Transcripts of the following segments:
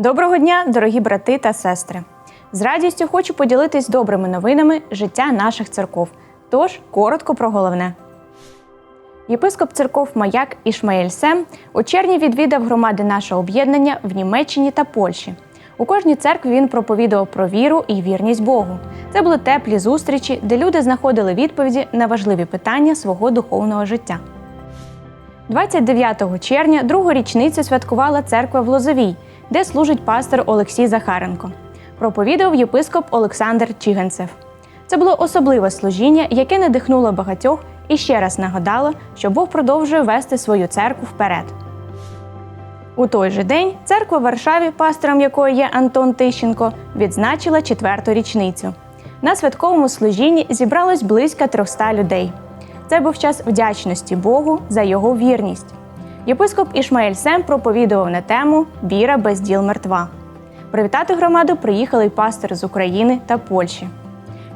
Доброго дня, дорогі брати та сестри! З радістю хочу поділитись добрими новинами життя наших церков. Тож коротко про головне. Єпископ церков Маяк Ішмаель Сем у червні відвідав громади нашого об'єднання в Німеччині та Польщі. У кожній церкві він проповідував про віру і вірність Богу. Це були теплі зустрічі, де люди знаходили відповіді на важливі питання свого духовного життя. 29 червня другу річницю святкувала церква в Лозовій, де служить пастор Олексій Захаренко. Проповідав єпископ Олександр Чіганцев. Це було особливе служіння, яке надихнуло багатьох і ще раз нагадало, що Бог продовжує вести свою церкву вперед. У той же день церква в Варшаві, пастором якої є Антон Тищенко, відзначила четверту річницю. На святковому служінні зібралось близько 300 людей. Це був час вдячності Богу за його вірність. Єпископ Ішмаель Сем проповідував на тему Віра без діл мертва. Привітати громаду приїхали й пастори з України та Польщі.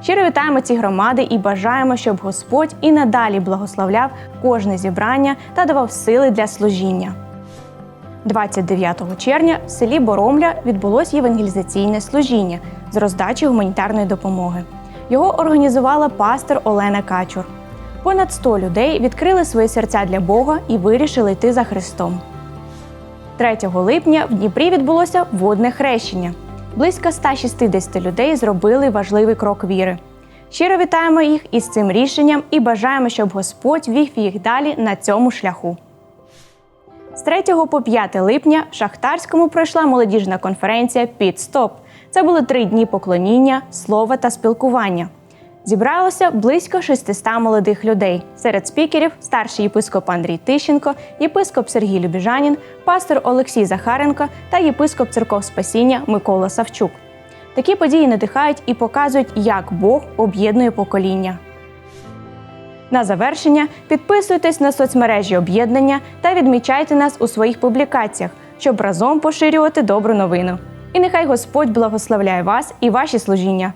Щиро вітаємо ці громади і бажаємо, щоб Господь і надалі благословляв кожне зібрання та давав сили для служіння. 29 червня в селі Боромля відбулось євангелізаційне служіння з роздачі гуманітарної допомоги. Його організувала пастор Олена Качур. Понад 100 людей відкрили свої серця для Бога і вирішили йти за Христом. 3 липня в Дніпрі відбулося водне хрещення. Близько 160 людей зробили важливий крок віри. Щиро вітаємо їх із цим рішенням і бажаємо, щоб Господь вів їх далі на цьому шляху. З 3 по 5 липня в Шахтарському пройшла молодіжна конференція Підстоп. Це були три дні поклоніння, слова та спілкування. Зібралося близько 600 молодих людей. Серед спікерів старший єпископ Андрій Тищенко, єпископ Сергій Любіжанін, пастор Олексій Захаренко та єпископ церков Спасіння Микола Савчук. Такі події надихають і показують, як Бог об'єднує покоління. На завершення підписуйтесь на соцмережі об'єднання та відмічайте нас у своїх публікаціях, щоб разом поширювати добру новину. І нехай Господь благословляє вас і ваші служіння.